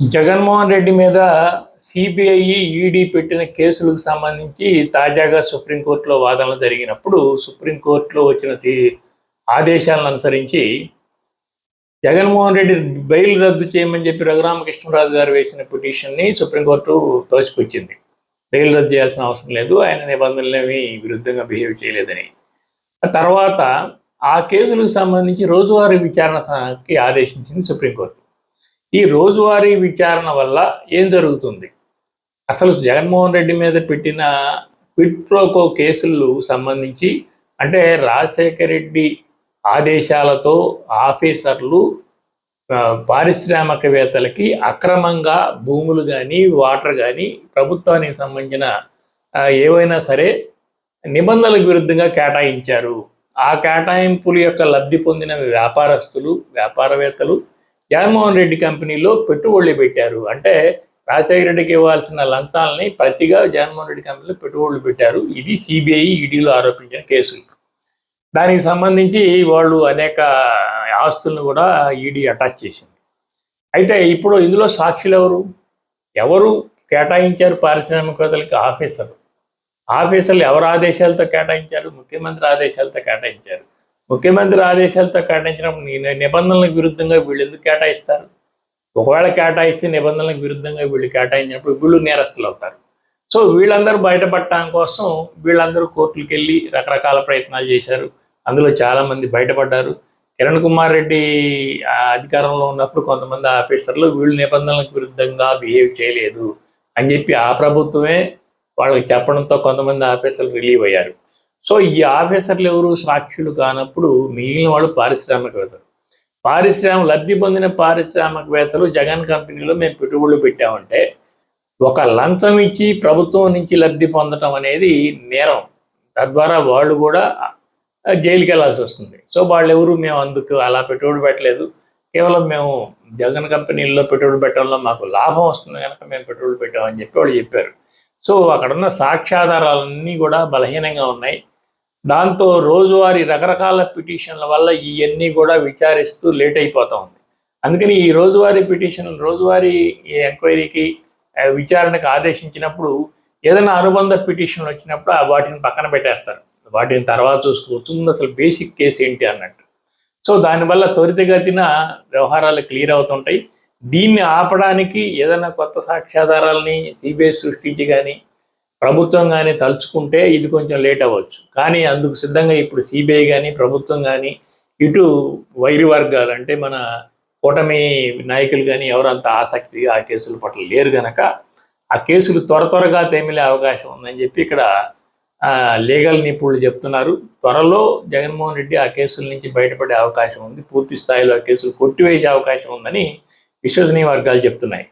Hmm. Jaganmohan Reddy మీద CBI ED పెట్టిన కేసులకు సంబంధించి తాజాగా సుప్రీంకోర్టులో వాదనలు జరిగినప్పుడు సుప్రీంకోర్టులో వచ్చిన ఆదేశాలను అనుసరించి జగన్మోహన్ రెడ్డి బెయిల్ రద్దు చేయమని చెప్పి రఘురామకృష్ణరాజు గారు వేసిన పిటిషన్ని సుప్రీంకోర్టు తోసిపుచ్చింది. బెయిల్ రద్దు చేయాల్సిన అవసరం లేదు ఆయన నిబంధనలేమి విరుద్ధంగా బిహేవ్ చేయలేదని. తర్వాత ఆ కేసులకు సంబంధించి రోజువారీ విచారణకి ఆదేశించింది సుప్రీంకోర్టు. ఈ రోజువారీ విచారణ వల్ల ఏం జరుగుతుంది? అసలు జగన్మోహన్ రెడ్డి మీద పెట్టిన క్విట్రోకో కేసులు సంబంధించి అంటే రాజశేఖర రెడ్డి ఆదేశాలతో ఆఫీసర్లు పారిశ్రామికవేత్తలకి అక్రమంగా భూములు కానీ వాటర్ కానీ ప్రభుత్వానికి సంబంధించిన ఏవైనా సరే నిబంధనలకు విరుద్ధంగా కేటాయించారు. ఆ కేటాయింపుల యొక్క లబ్ధి పొందిన వ్యాపారస్తులు వ్యాపారవేత్తలు జగన్మోహన్ రెడ్డి కంపెనీలో పెట్టుబడులు పెట్టారు. అంటే రాజశేఖర రెడ్డికి ఇవ్వాల్సిన లంచాలని ప్రతిగా జగన్మోహన్ రెడ్డి కంపెనీలో పెట్టుబడులు పెట్టారు. ఇది సిబిఐ ఈడీలో ఆరోపించిన కేసులు దానికి సంబంధించి వాళ్ళు అనేక ఆస్తులను కూడా ఈడీ అటాచ్ చేసింది. అయితే ఇప్పుడు ఇందులో సాక్షులు ఎవరు? ఎవరు కేటాయించారు పారిశ్రామికవేత్తలకి? ఆఫీసర్ ఆఫీసర్లు ఎవరు ఆదేశాలతో కేటాయించారు? ముఖ్యమంత్రి ఆదేశాలతో కేటాయించారు. ముఖ్యమంత్రి ఆదేశాలతో కేటాయించినప్పుడు నిబంధనలకు విరుద్ధంగా వీళ్ళు ఎందుకు కేటాయిస్తారు? ఒకవేళ కేటాయిస్తే నిబంధనలకు విరుద్ధంగా వీళ్ళు కేటాయించినప్పుడు వీళ్ళు నేరస్తులు అవుతారు. సో వీళ్ళందరూ బయటపడటం కోసం వీళ్ళందరూ కోర్టులకు వెళ్ళి రకరకాల ప్రయత్నాలు చేశారు. అందులో చాలా మంది బయటపడ్డారు. కిరణ్ కుమార్ రెడ్డి అధికారంలో ఉన్నప్పుడు కొంతమంది ఆఫీసర్లు వీళ్ళు నిబంధనలకు విరుద్ధంగా బిహేవ్ చేయలేదు అని చెప్పి ఆ ప్రభుత్వమే వాళ్ళకి చెప్పడంతో కొంతమంది ఆఫీసర్లు రిలీవ్ అయ్యారు. సో ఈ ఆఫీసర్లు ఎవరు? సాక్షులు కానప్పుడు మిగిలిన వాళ్ళు పారిశ్రామికవేత్తలు. పారిశ్రామిక లబ్ధి పొందిన పారిశ్రామికవేత్తలు జగన్ కంపెనీలో మేము పెట్టుబడులు పెట్టామంటే ఒక లంచం ఇచ్చి ప్రభుత్వం నుంచి లబ్ధి పొందటం అనేది నేరం. తద్వారా వాళ్ళు కూడా జైలుకి వెళ్ళాల్సి వస్తుంది. సో వాళ్ళు ఎవరు? మేము అందుకు అలా పెట్టుబడి పెట్టలేదు. కేవలం మేము జగన్ కంపెనీల్లో పెట్టుబడి పెట్టడంలో మాకు లాభం వస్తుంది కనుక మేము పెట్టుబడి పెట్టామని చెప్పి వాళ్ళు చెప్పారు. సో అక్కడ ఉన్న సాక్ష్యాధారాలన్నీ కూడా బలహీనంగా ఉన్నాయి. దాంతో రోజువారీ రకరకాల పిటిషన్ల వల్ల ఇవన్నీ కూడా విచారిస్తూ లేట్ అయిపోతూ ఉంది. అందుకని ఈ రోజువారీ పిటిషన్ రోజువారీ ఎంక్వైరీకి విచారణకు ఆదేశించినప్పుడు ఏదైనా అనుబంధ పిటిషన్లు వచ్చినప్పుడు ఆ వాటిని పక్కన పెట్టేస్తారు. వాటిని తర్వాత చూసుకోవచ్చు. ముందు అసలు బేసిక్ కేసు ఏంటి అన్నట్టు. సో దానివల్ల త్వరితగతిన వ్యవహారాలు క్లియర్ అవుతుంటాయి. దీన్ని ఆపడానికి ఏదైనా కొత్త సాక్ష్యాధారాలని సిబిఐ సృష్టించి కానీ ప్రభుత్వం కానీ తలుచుకుంటే ఇది కొంచెం లేట్ అవ్వచ్చు. కానీ అందుకు సిద్ధంగా ఇప్పుడు సిబిఐ కానీ ప్రభుత్వం కానీ ఇటు వైరి వర్గాలు అంటే మన కూటమి నాయకులు కానీ ఎవరంత ఆసక్తిగా ఆ కేసుల పట్ల లేరు గనక ఆ కేసులు త్వర త్వరగా తేమిలే అవకాశం ఉందని చెప్పి ఇక్కడ ఆ, లీగల్ నిపుణులు చెప్తున్నారు. త్వరలో జగన్మోహన్ రెడ్డి ఆ కేసుల నుంచి బయటపడే అవకాశం ఉంది. పూర్తి స్థాయిలో ఆ కేసులు కొట్టివేసే అవకాశం ఉందని విశ్వసనీయ వర్గాలు చెప్తున్నాయి.